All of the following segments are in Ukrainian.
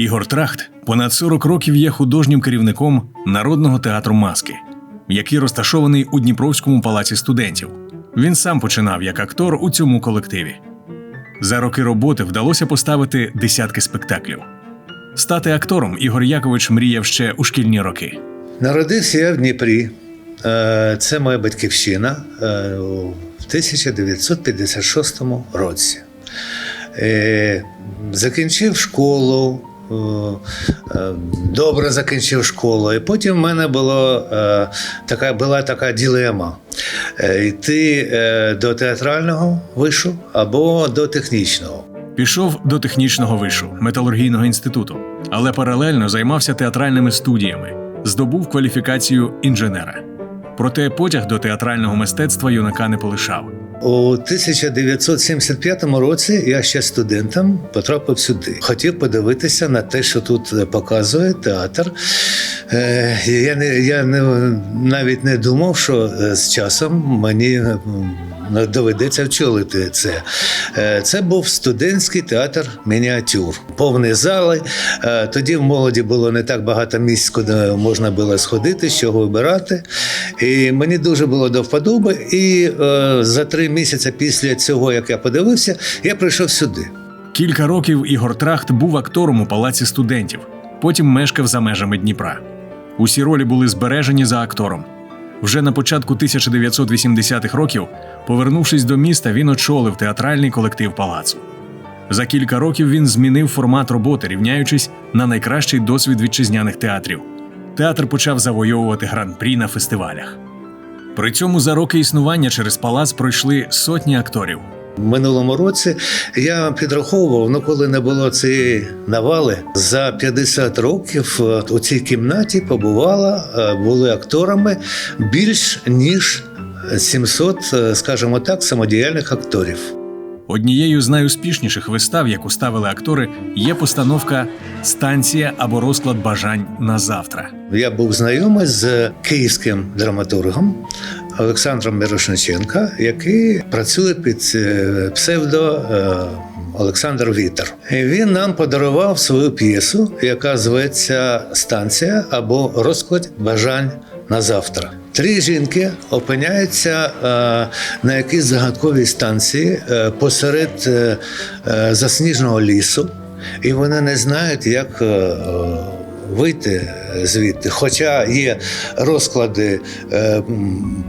Ігор Трахт понад 40 років є художнім керівником Народного театру маски, який розташований у Дніпровському палаці студентів. Він сам починав як актор у цьому колективі. За роки роботи вдалося поставити десятки спектаклів. Стати актором Ігор Якович мріяв ще у шкільні роки. Народився я в Дніпрі. Е, Це моя батьківщина е, у 1956 році. Е, Закінчив школу. Е, Добре закінчив школу. І потім в мене було, е, така, була така ділема: е, йти до театрального вишу або до технічного. Пішов до технічного вишу металургійного інституту, але паралельно займався театральними студіями, здобув кваліфікацію інженера. Проте потяг до театрального мистецтва юнака не полишав. У 1975 році я ще студентом потрапив сюди. Хотів подивитися на те, що тут показує театр. Е, Я, не, я не, навіть не думав, що е, з часом мені доведеться вчолити це. Е, Це був студентський театр мініатюр. Повні зали. Е, Тоді в молоді було не так багато місць, куди можна було сходити, з чого вибирати. І мені дуже було до вподоби. І е, за три місяці після цього, як я подивився, я прийшов сюди. Кілька років Ігор Трахт був актором у палаці студентів, потім мешкав за межами Дніпра. Усі ролі були збережені за актором. Вже на початку 1980-х років, повернувшись до міста, він очолив театральний колектив палацу. За кілька років він змінив формат роботи, рівняючись на найкращий досвід вітчизняних театрів. Театр почав завойовувати гран-прі на фестивалях. При цьому за роки існування через палац пройшли сотні акторів. Минулому році я підраховував, ну коли не було цієї навали, за 50 років е, у цій кімнаті побувала, е, були акторами більш ніж 700, е, скажімо так, самодіяльних акторів. Однією з найуспішніших вистав, яку ставили актори, є постановка Станція або розклад бажань на завтра. Я був знайомий з київським драматургом Олександром Мірошниченка, який працює під е, псевдо е, Олександр Вітер. І він нам подарував свою п'єсу, яка зветься Станція або розклад бажань на завтра. Три жінки опиняються е, на якійсь загадковій станції посеред засніженого лісу, і вони не знають, як вийти звідти. Хоча є розклади е,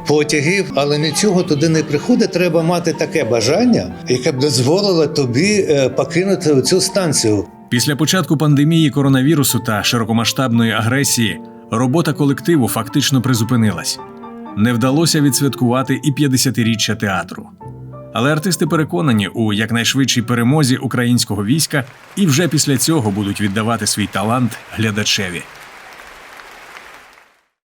потягів, але нічого туди не приходить. Треба мати таке бажання, яке б дозволило тобі е, покинути цю станцію. Після початку пандемії коронавірусу та широкомасштабної агресії робота колективу фактично призупинилась. Не вдалося відсвяткувати і 50-річчя театру. Але артисти переконані у якнайшвидшій перемозі українського війська і вже після цього будуть віддавати свій талант глядачеві.